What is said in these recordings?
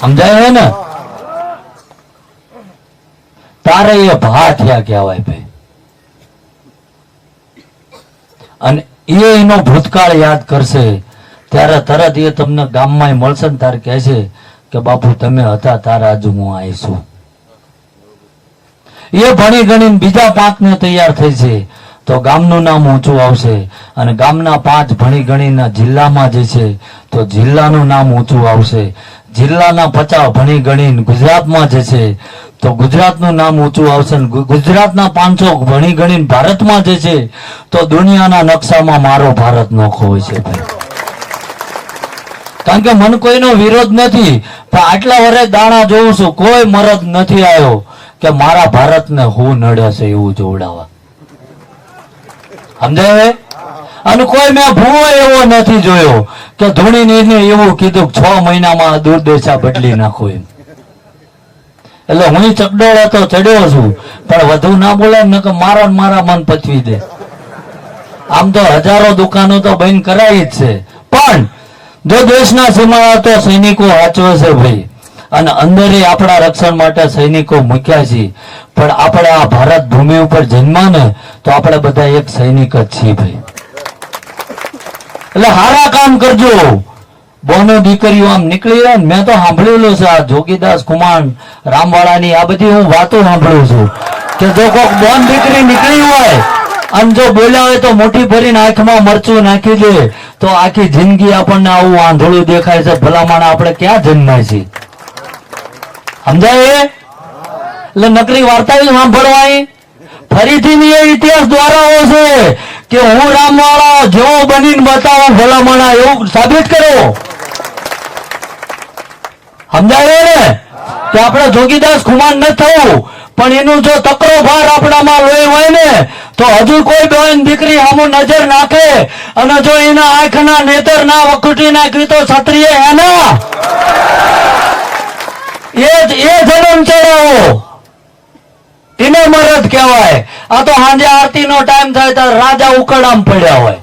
સમજાય ને? તારે એ ભા થયા કહેવાય ભાઈ. અને એ એનો ભૂતકાળ યાદ કરશે, ત્યારે તરત એ તમને ગામમાં મળશે ને તારે કહે છે કે, બાપુ, તમે હતા, તારા હજુ હું આવીશું એ ભણી ગણીને બીજા પાંચને તૈયાર થઈ છે. તો ગામનું નામ ઊંચું આવશે અને ગામના પાંચ ભણી ગણીને જિલ્લામાં જે છે, તો જિલ્લાનું નામ ઊંચું આવશે. જિલ્લાના પચાસ ભણી ગણીને ગુજરાતમાં જે છે, તો ગુજરાતનું નામ ઊંચું આવશે ગુજરાતના પાંચસો ભણી ગણીને ભારતમાં જે છે, તો દુનિયાના નકશામાં મારો ભારત નોખો હોય છે કારણ કે મન કોઈનો વિરોધ નથી, પણ આટલા વર્ષે દાણા જોઉં છું, કોઈ મરદ નથી આવ્યો કે મારા ભારતને હું નડે છે એવું જોવડાવવા. સમજાય અને કોઈ મેં ભૂવો એવો નથી જોયો કે ધોણીને એને એવું કીધું છ મહિનામાં દુર્દશા બદલી નાખો એમ. એટલે હું ચકડોળ હતો ચડ્યો છું, પણ વધુ ના બોલે ને કે મારા મારા મન પચવી દે. આમ તો હજારો દુકાનો તો બંધ કરાવી જ છે. પણ જો દેશના સીમાડા તો સૈનિકો વાંચવો છે ભાઈ. અને અંદરે આપણા રક્ષણ માટે સૈનિકો મૂક્યા છે. પણ આપણે આ ભારત ભૂમિ ઉપર જન્મા ને તો આપણે બધા એક સૈનિક જ છીએ ભાઈ. એટલે હારા કામ કરજો. બોનો દીકરીઓ આમ નીકળી રહે મેં તો સાંભળેલું છે આ જોગીદાસ કુમાર રામવાળાની આ બધી હું વાતો સાંભળું છું કે જો કોઈક બોન દીકરી નીકળી હોય અને જો બોલ્યા હોય તો મોટી ભરીને આંખમાં મરચું નાખી દે તો આખી જિંદગી આપણને આવું આંધળું દેખાય છે. ભલામણ આપણે ક્યાં જન્માય છે? સમજાય? એટલે નકરી વાર્તા સાંભળવાય. ફરીથી એ ઇતિહાસ દ્વારા છે કે હું રામવાળા જેવો બનીને બતાવું, ભલામણા એવું સાબિત કરો. સમજાય ને? કે આપણે જોગીદાસ ખુમાન ન થવું, પણ એનું જો તકરો ભાર આપણામાં લોહી હોય ને, તો હજુ કોઈ બહેન દીકરી સામુ નજર નાખે અને જો એના આંખના નેતર ના વખૂટી નાખી તો ક્ષત્રિય એના જન્મ ચડાવો એને મરદ કહેવાય. આ તો સાંજે આરતી નો ટાઈમ થાય ત્યારે રાજા ઉકળામ પડ્યા હોય.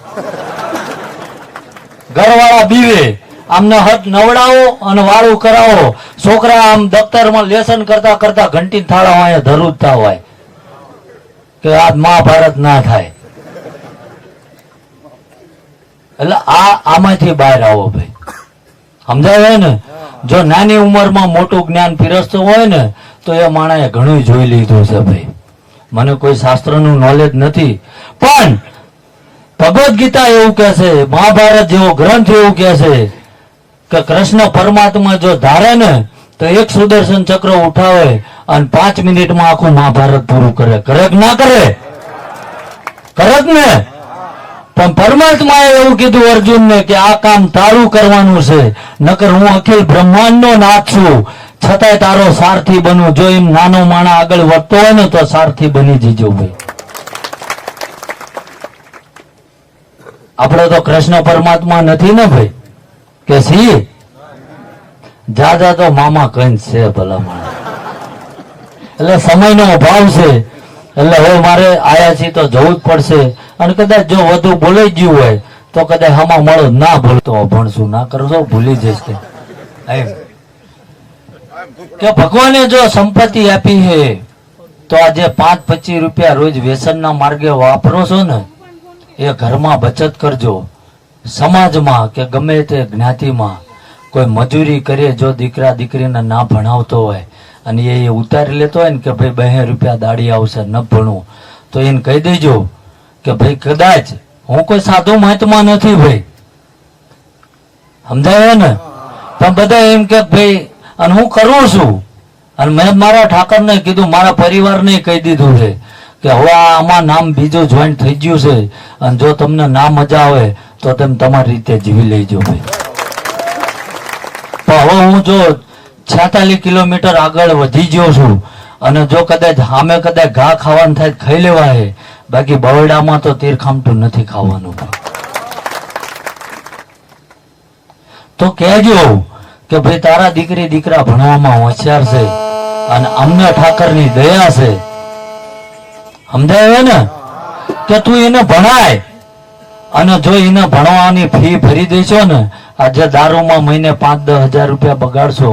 ઘરવાળા બીવે, આમને હદ નવડાવો અને વાળું કરાવો. છોકરા આમ દફતરમાં લેસન કરતા કરતા ઘંટી થાળા અહીંયા ધરૂજતા હોય. કે આ મહાભારત ના થાય. એટલે આ, આમાંથી બહાર આવો ભાઈ. સમજાય ને? જો નાની ઉંમરમાં મોટું જ્ઞાન પીરસતું હોય ને, તો એ માણસે ઘણું જોઈ લીધું છે ભાઈ. મને કોઈ શાસ્ત્રનું નોલેજ નથી. પણ ભગવદ્ ગીતા એવું કહે છે, મહાભારત જેવો ગ્રંથ એવું કહે છે કે કૃષ્ણ પરમાત્મા જો ધારે ને, તો એક સુદર્શન ચક્ર ઉઠાવે અને પાંચ મિનિટમાં આખું મહાભારત પૂરું કરે. કરે કે ના કરે? કરે જ ને. પરમાત્માએ એવું કીધું અર્જુનને કે આ કામ તારું કરવાનું છે. નકર હું અખિલ બ્રહ્માંડનો નાથ છું. છતાંય તારો સારથી બનું જો એમ નાનો માણા આગળ વધતો હોય ને તો સારથી બની જજો ભાઈ. આપણે તો કૃષ્ણ પરમાત્મા નથી ને ભાઈ? કે સી જાજા તો મામા કંઈ છે ભલા માણસ. એટલે સમયનો અભાવ છે. એટલે હવે મારે આયા છીએ તો જવું જ પડશે. અને કદાચ જો વધુ બોલાઈ ગયું હોય, તો કદાચ હમા મળો. ના ભૂલતો ભણશું ના કરશો ભૂલી જઈશ કે. કે ભગવાને જો સંપત્તિ આપી છે, તો આજે પાંચ પચીસ રૂપિયા રોજ વ્યસનના માર્ગે વાપરો છો ને, એ ઘરમાં બચત કરજો. સમાજમાં કે ગમે તે જ્ઞાતિમાં કોઈ મજૂરી કરે, જો દીકરા દીકરીને ના ભણાવતો હોય અને એ ઉતારી લેતો હોય ને કે ભાઈ બે રૂપિયા દાડી આવશે, ન ભણવું તો એને કહી દેજો કે ભાઈ કદાચ હું કોઈ સાધુ મહાત્મા નથી ભાઈ. સમજાય ને? પણ બધા એમ કે ભાઈ, અને હું કરું છું. અને મેં મારા ઠાકરને કીધું, મારા પરિવારને કહી દીધું છે કે હવે આમાં નામ બીજું જોઈન્ટ થઈ ગયું છે. અને જો તમને ના મજા આવે, તો તમે તમારી રીતે જીવી લેજો ભાઈ. પણ હવે હું જો છેતાલીસ કિલોમીટર આગળ વધી ગયો છું. અને જો કદાચ સામે કદાચ ઘા ખાવાનું થાય ખાઈ લેવા હે બાકી બવડામાં તો તીર ખામટું નથી ખાવાનું. તો કહેજો કે ભાઈ તારા દીકરી દીકરા ભણવામાં હોશિયાર છે અને અમને ઠાકરની દયા છે. સમજાય ને? કે તું એને ભણાય અને જો એને ભણવાની ફી ભરી દેશો ને, આજે દારૂમાં મહિને પાંચ દસ હજાર રૂપિયા બગાડશો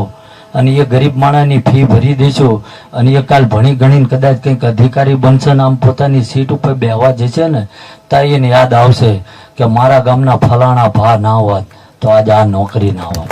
અને એ ગરીબ માણસની ફી ભરી દેશો અને એ કાલ ભણી ગણીને કદાચ કંઈક અધિકારી બનશે ને આમ પોતાની સીટ ઉપર બેહવા જશે ને ત્યાં એને યાદ આવશે કે મારા ગામના ફલાણા ભા ના હોત, તો આજે આ નોકરી ના હોત.